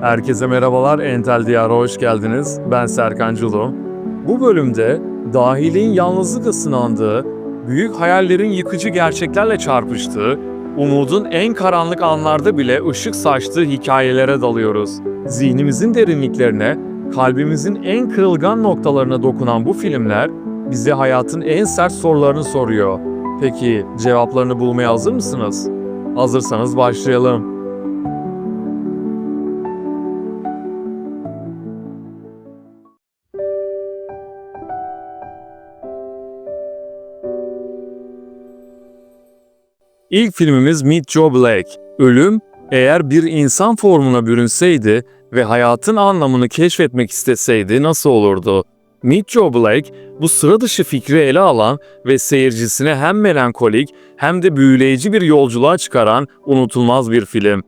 Herkese merhabalar, Entel Diyar'a hoş geldiniz. Ben Serkan Culu. Bu bölümde dahiliğin yalnızlıkla sınandığı, büyük hayallerin yıkıcı gerçeklerle çarpıştığı, umudun en karanlık anlarda bile ışık saçtığı hikayelere dalıyoruz. Zihnimizin derinliklerine, kalbimizin en kırılgan noktalarına dokunan bu filmler bize hayatın en sert sorularını soruyor. Peki cevaplarını bulmaya hazır mısınız? Hazırsanız başlayalım. İlk filmimiz Meet Joe Black. Ölüm, eğer bir insan formuna bürünseydi ve hayatın anlamını keşfetmek isteseydi nasıl olurdu? Meet Joe Black, bu sıra dışı fikri ele alan ve seyircisine hem melankolik hem de büyüleyici bir yolculuğa çıkaran unutulmaz bir film.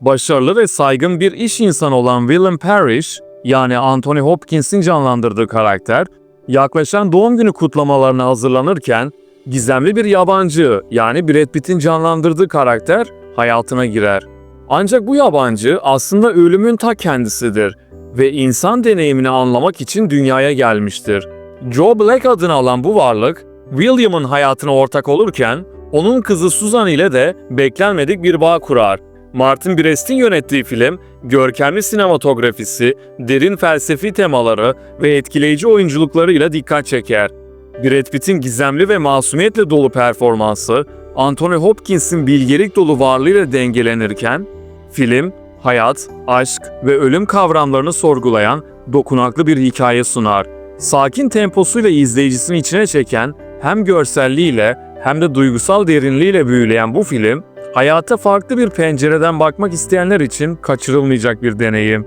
Başarılı ve saygın bir iş insanı olan Willem Parrish, yani Anthony Hopkins'in canlandırdığı karakter, yaklaşan doğum günü kutlamalarına hazırlanırken gizemli bir yabancı yani Brad Pitt'in canlandırdığı karakter hayatına girer. Ancak bu yabancı aslında ölümün ta kendisidir ve insan deneyimini anlamak için dünyaya gelmiştir. Joe Black adını alan bu varlık, William'ın hayatına ortak olurken, onun kızı Susan ile de beklenmedik bir bağ kurar. Martin Brest'in yönettiği film, görkemli sinematografisi, derin felsefi temaları ve etkileyici oyunculuklarıyla dikkat çeker. Brad Pitt'in gizemli ve masumiyetle dolu performansı, Anthony Hopkins'in bilgelik dolu varlığıyla dengelenirken, film, hayat, aşk ve ölüm kavramlarını sorgulayan dokunaklı bir hikaye sunar. Sakin temposuyla izleyicisini içine çeken, hem görselliğiyle hem de duygusal derinliğiyle büyüleyen bu film, hayata farklı bir pencereden bakmak isteyenler için kaçırılmayacak bir deneyim.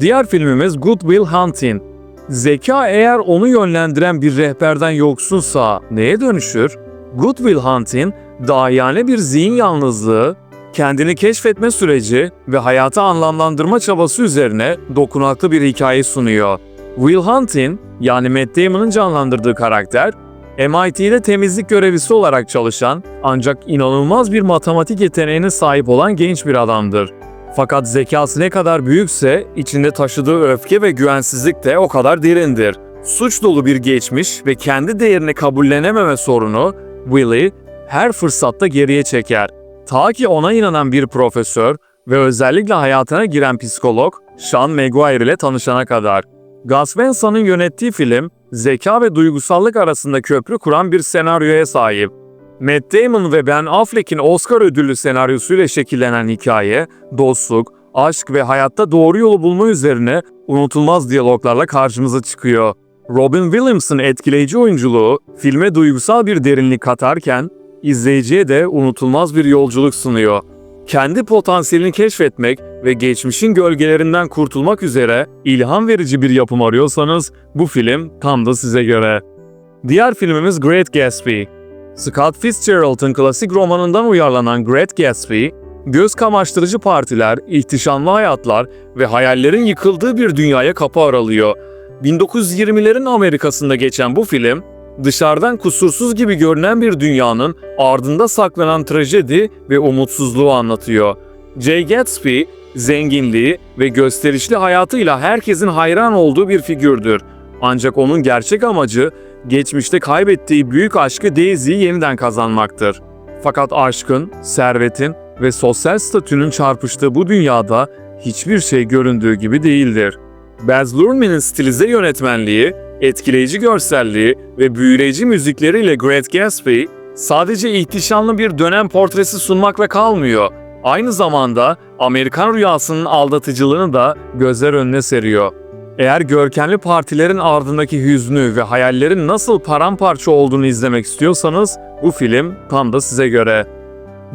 Diğer filmimiz Good Will Hunting. Zeka eğer onu yönlendiren bir rehberden yoksunsa neye dönüşür? Good Will Hunting, dahiyane bir zihin yalnızlığı, kendini keşfetme süreci ve hayatı anlamlandırma çabası üzerine dokunaklı bir hikaye sunuyor. Will Hunting, yani Matt Damon'ın canlandırdığı karakter, MIT'de temizlik görevlisi olarak çalışan ancak inanılmaz bir matematik yeteneğine sahip olan genç bir adamdır. Fakat zekası ne kadar büyükse içinde taşıdığı öfke ve güvensizlik de o kadar derindir. Suç dolu bir geçmiş ve kendi değerini kabullenememe sorunu Will'i her fırsatta geriye çeker. Ta ki ona inanan bir profesör ve özellikle hayatına giren psikolog Sean Maguire ile tanışana kadar. Gus Van Sant'ın yönettiği film, zeka ve duygusallık arasında köprü kuran bir senaryoya sahip. Matt Damon ve Ben Affleck'in Oscar ödüllü senaryosuyla şekillenen hikaye, dostluk, aşk ve hayatta doğru yolu bulma üzerine unutulmaz diyaloglarla karşımıza çıkıyor. Robin Williams'ın etkileyici oyunculuğu filme duygusal bir derinlik katarken, izleyiciye de unutulmaz bir yolculuk sunuyor. Kendi potansiyelini keşfetmek ve geçmişin gölgelerinden kurtulmak üzere ilham verici bir yapım arıyorsanız bu film tam da size göre. Diğer filmimiz Great Gatsby. Scott Fitzgerald'ın klasik romanından uyarlanan Great Gatsby, göz kamaştırıcı partiler, ihtişamlı hayatlar ve hayallerin yıkıldığı bir dünyaya kapı aralıyor. 1920'lerin Amerika'sında geçen bu film, dışarıdan kusursuz gibi görünen bir dünyanın ardında saklanan trajedi ve umutsuzluğu anlatıyor. Jay Gatsby, zenginliği ve gösterişli hayatıyla herkesin hayran olduğu bir figürdür. Ancak onun gerçek amacı geçmişte kaybettiği büyük aşkı Daisy'yi yeniden kazanmaktır. Fakat aşkın, servetin ve sosyal statünün çarpıştığı bu dünyada hiçbir şey göründüğü gibi değildir. Baz Luhrmann'in stilize yönetmenliği, etkileyici görselliği ve büyüleyici müzikleriyle Great Gatsby, sadece ihtişamlı bir dönem portresi sunmakla kalmıyor. Aynı zamanda Amerikan rüyasının aldatıcılığını da gözler önüne seriyor. Eğer görkemli partilerin ardındaki hüznü ve hayallerin nasıl paramparça olduğunu izlemek istiyorsanız bu film tam da size göre.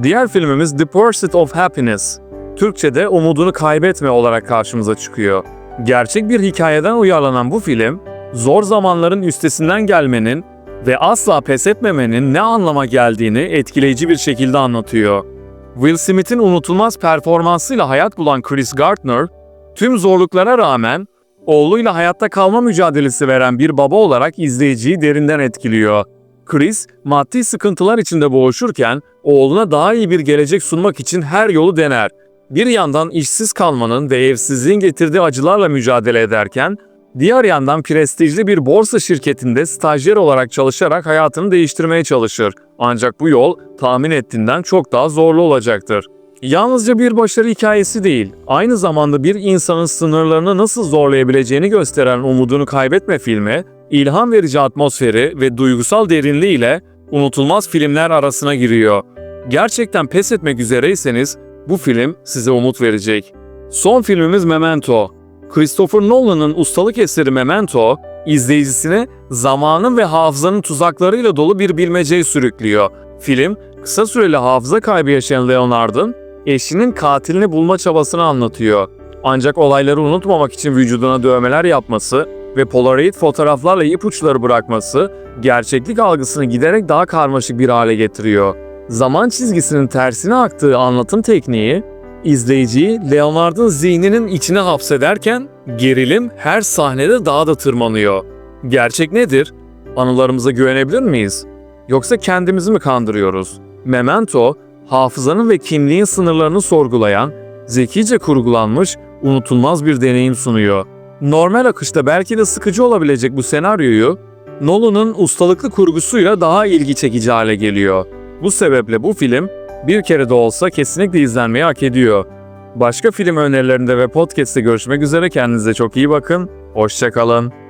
Diğer filmimiz The Pursuit of Happiness. Türkçe'de umudunu kaybetme olarak karşımıza çıkıyor. Gerçek bir hikayeden uyarlanan bu film, zor zamanların üstesinden gelmenin ve asla pes etmemenin ne anlama geldiğini etkileyici bir şekilde anlatıyor. Will Smith'in unutulmaz performansıyla hayat bulan Chris Gardner, tüm zorluklara rağmen oğluyla hayatta kalma mücadelesi veren bir baba olarak izleyiciyi derinden etkiliyor. Chris, maddi sıkıntılar içinde boğuşurken oğluna daha iyi bir gelecek sunmak için her yolu dener. bir yandan işsiz kalmanın ve evsizliğin getirdiği acılarla mücadele ederken, diğer yandan prestijli bir borsa şirketinde stajyer olarak çalışarak hayatını değiştirmeye çalışır. Ancak bu yol tahmin ettiğinden çok daha zorlu olacaktır. Yalnızca bir başarı hikayesi değil, aynı zamanda bir insanın sınırlarını nasıl zorlayabileceğini gösteren Umudunu Kaybetme filmi, ilham verici atmosferi ve duygusal derinliğiyle unutulmaz filmler arasına giriyor. Gerçekten pes etmek üzereyseniz bu film size umut verecek. Son filmimiz Memento. Christopher Nolan'ın ustalık eseri Memento, izleyicisini zamanın ve hafızanın tuzaklarıyla dolu bir bilmeceye sürüklüyor. Film, kısa süreli hafıza kaybı yaşayan Leonard'ın eşinin katilini bulma çabasını anlatıyor. Ancak olayları unutmamak için vücuduna dövmeler yapması ve Polaroid fotoğraflarla ipuçları bırakması gerçeklik algısını giderek daha karmaşık bir hale getiriyor. Zaman çizgisinin tersine aktığı anlatım tekniği, izleyiciyi Leonard'ın zihninin içine hapsederken gerilim her sahnede daha da tırmanıyor. Gerçek nedir? Anılarımıza güvenebilir miyiz? Yoksa kendimizi mi kandırıyoruz? Memento, hafızanın ve kimliğin sınırlarını sorgulayan, zekice kurgulanmış, unutulmaz bir deneyim sunuyor. Normal akışta belki de sıkıcı olabilecek bu senaryoyu, Nolan'ın ustalıklı kurgusuyla daha ilgi çekici hale geliyor. Bu sebeple bu film bir kere de olsa kesinlikle izlenmeyi hak ediyor. Başka film önerilerinde ve podcast'te görüşmek üzere kendinize çok iyi bakın. Hoşçakalın.